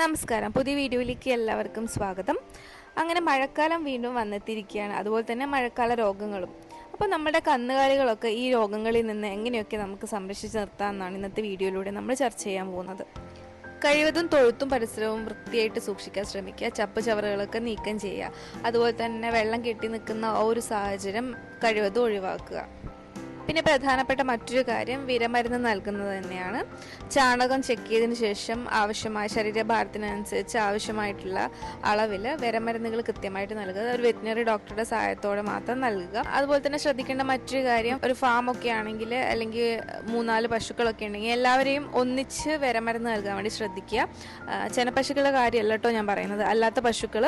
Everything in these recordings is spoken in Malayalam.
നമസ്കാരം. പുതിയ വീഡിയോയിലേക്ക് എല്ലാവർക്കും സ്വാഗതം. അങ്ങനെ മഴക്കാലം വീണ്ടും വന്നെത്തിയിരിക്കുകയാണ്. അതുപോലെ തന്നെ മഴക്കാല രോഗങ്ങളും. അപ്പോൾ നമ്മുടെ കന്നുകാലികളൊക്കെ ഈ രോഗങ്ങളിൽ നിന്ന് എങ്ങനെയൊക്കെ നമുക്ക് സംരക്ഷിച്ച് നിർത്താമെന്നാണ് ഇന്നത്തെ വീഡിയോയിലൂടെ നമ്മൾ ചർച്ച ചെയ്യാൻ പോകുന്നത്. കഴിവതും തൊഴുത്തും പരിസരവും വൃത്തിയായിട്ട് സൂക്ഷിക്കാൻ ശ്രമിക്കുക. ചപ്പ് ചവറുകളൊക്കെ നീക്കം ചെയ്യുക. അതുപോലെ തന്നെ വെള്ളം കെട്ടി നിൽക്കുന്ന ആ ഒരു സാഹചര്യം കഴിവതും ഒഴിവാക്കുക. പിന്നെ പ്രധാനപ്പെട്ട മറ്റൊരു കാര്യം വിരമരുന്ന് നൽകുന്നത് തന്നെയാണ്. ചാണകം ചെക്ക് ചെയ്തതിന് ശേഷം ആവശ്യമായ ശരീരഭാരത്തിനനുസരിച്ച് ആവശ്യമായിട്ടുള്ള അളവിൽ വിരമരുന്നുകൾ കൃത്യമായിട്ട് നൽകുക. ഒരു വെറ്റിനറി ഡോക്ടറുടെ സഹായത്തോടെ മാത്രം നൽകുക. അതുപോലെ തന്നെ ശ്രദ്ധിക്കേണ്ട മറ്റൊരു കാര്യം ഒരു ഫാം ഒക്കെ ആണെങ്കിൽ അല്ലെങ്കിൽ മൂന്നാൽ പശുക്കളൊക്കെ ഉണ്ടെങ്കിൽ എല്ലാവരെയും ഒന്നിച്ച് വിരമരുന്ന് നൽകാൻ വേണ്ടി ശ്രദ്ധിക്കുക. ചെനപ്പശുക്കളുടെ കാര്യമല്ല കേട്ടോ ഞാൻ പറയുന്നത്. അല്ലാത്ത പശുക്കൾ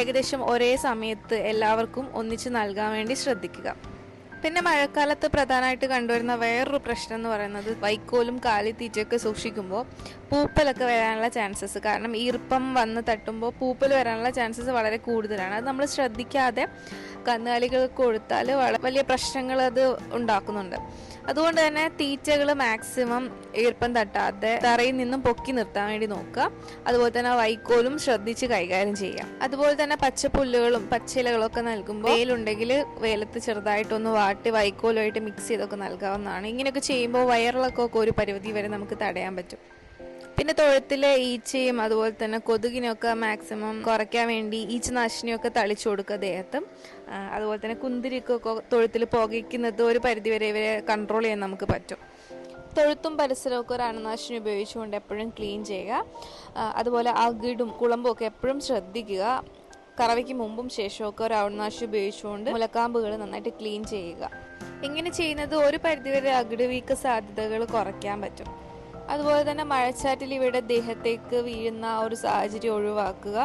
ഏകദേശം ഒരേ സമയത്ത് എല്ലാവർക്കും ഒന്നിച്ച് നൽകാൻ വേണ്ടി ശ്രദ്ധിക്കുക. പിന്നെ മഴക്കാലത്ത് പ്രധാനമായിട്ട് കണ്ടുവരുന്ന വേറൊരു പ്രശ്നം എന്ന് പറയുന്നത് വൈക്കോലും കാലിത്തീറ്റയൊക്കെ സൂക്ഷിക്കുമ്പോൾ പൂപ്പലൊക്കെ വരാനുള്ള ചാൻസസ്. കാരണം ഈർപ്പം വന്ന് തട്ടുമ്പോൾ പൂപ്പൽ വരാനുള്ള ചാൻസസ് വളരെ കൂടുതലാണ്. അത് നമ്മൾ ശ്രദ്ധിക്കാതെ കന്നുകാലികൾക്ക് കൊടുത്താൽ വലിയ പ്രശ്നങ്ങൾ അത് ഉണ്ടാക്കുന്നുണ്ട്. അതുകൊണ്ട് തന്നെ തീറ്റകൾ മാക്സിമം ഈർപ്പം തട്ടാതെ തറയിൽ നിന്നും പൊക്കി നിർത്താൻ വേണ്ടി നോക്കുക. അതുപോലെ തന്നെ വൈക്കോലും ശ്രദ്ധിച്ച് കൈകാര്യം ചെയ്യാം അതുപോലെ തന്നെ പച്ചപ്പുല്ലുകളും പച്ചിലകളും ഒക്കെ നൽകുമ്പോൾ വെയിലുണ്ടെങ്കിൽ വെയിലത്ത് ചെറുതായിട്ടൊന്ന് വാട്ടി വൈക്കോലുമായിട്ട് മിക്സ് ചെയ്തൊക്കെ നൽകാവുന്നതാണ്. ഇങ്ങനെയൊക്കെ ചെയ്യുമ്പോൾ വയറിളക്കമൊക്കെ ഒരു പരിധി വരെ നമുക്ക് തടയാൻ പറ്റും. പിന്നെ തൊഴുത്തിലെ ഈച്ചയും അതുപോലെ തന്നെ കൊതുകിനൊക്കെ മാക്സിമം കുറയ്ക്കാൻ വേണ്ടി ഈച്ചനാശിനിയൊക്കെ തളിച്ചു കൊടുക്കുക ദേഹത്ത്. അതുപോലെ തന്നെ കുന്തിരിക്കൊക്കെ തൊഴുത്തിൽ പുകയ്ക്കുന്നത് ഒരു പരിധിവരെ ഇവരെ കൺട്രോൾ ചെയ്യാൻ നമുക്ക് പറ്റും. തൊഴുത്തും പരിസരമൊക്കെ ഒരു അണുനാശിനി ഉപയോഗിച്ചുകൊണ്ട് എപ്പോഴും ക്ലീൻ ചെയ്യുക. അതുപോലെ അകിടും കുളമ്പും ഒക്കെ എപ്പോഴും ശ്രദ്ധിക്കുക. കറവയ്ക്ക് മുമ്പും ശേഷമൊക്കെ ഒരു അണുനാശിനി ഉപയോഗിച്ചുകൊണ്ട് മുലക്കാമ്പുകൾ നന്നായിട്ട് ക്ലീൻ ചെയ്യുക. ഇങ്ങനെ ചെയ്യുന്നത് ഒരു പരിധിവരെ അകിട് വീക്ക സാധ്യതകൾ കുറയ്ക്കാൻ പറ്റും. അതുപോലെ തന്നെ മഴച്ചാറ്റിൽ ഇവയുടെ ദേഹത്തേക്ക് വീഴുന്ന ഒരു സാഹചര്യം ഒഴിവാക്കുക.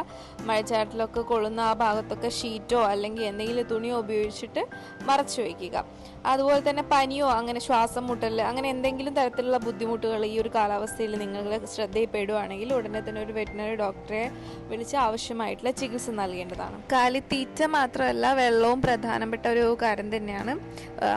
മഴച്ചാറ്റിലൊക്കെ കൊള്ളുന്ന ആ ഭാഗത്തൊക്കെ ഷീറ്റോ അല്ലെങ്കിൽ എന്തെങ്കിലും തുണിയോ ഉപയോഗിച്ചിട്ട് മറച്ചു വയ്ക്കുക. അതുപോലെ തന്നെ പനിയോ അങ്ങനെ ശ്വാസം മുട്ടൽ അങ്ങനെ എന്തെങ്കിലും തരത്തിലുള്ള ബുദ്ധിമുട്ടുകൾ ഈ ഒരു കാലാവസ്ഥയിൽ നിങ്ങൾ ശ്രദ്ധയിൽപ്പെടുകയാണെങ്കിൽ ഉടനെ തന്നെ ഒരു വെറ്റിനറി ഡോക്ടറെ വിളിച്ച് ആവശ്യമായിട്ടുള്ള ചികിത്സ നൽകേണ്ടതാണ്. കാലിത്തീറ്റ മാത്രമല്ല വെള്ളവും പ്രധാനപ്പെട്ട ഒരു കാര്യം തന്നെയാണ്.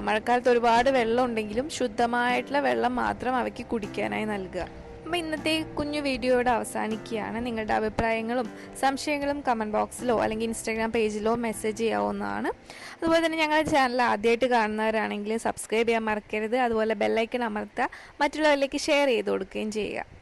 മഴക്കാലത്ത് ഒരുപാട് വെള്ളം ഉണ്ടെങ്കിലും ശുദ്ധമായിട്ടുള്ള വെള്ളം മാത്രം അവയ്ക്ക് കുടിക്കാനായി നൽകുക. അപ്പം ഇന്നത്തെ കുഞ്ഞു വീഡിയോ ഇവിടെ അവസാനിക്കുകയാണ്. നിങ്ങളുടെ അഭിപ്രായങ്ങളും സംശയങ്ങളും കമന്റ് ബോക്സിലോ അല്ലെങ്കിൽ ഇൻസ്റ്റാഗ്രാം പേജിലോ മെസ്സേജ് ചെയ്യാവുന്നതാണ്. അതുപോലെ തന്നെ ഞങ്ങളുടെ ചാനൽ ആദ്യമായിട്ട് കാണുന്നവരാണെങ്കിൽ സബ്സ്ക്രൈബ് ചെയ്യാൻ മറക്കരുത്. അതുപോലെ ബെല്ലൈക്കൺ അമർത്തുക. മറ്റുള്ളവരിലേക്ക് ഷെയർ ചെയ്ത് കൊടുക്കുകയും ചെയ്യുക.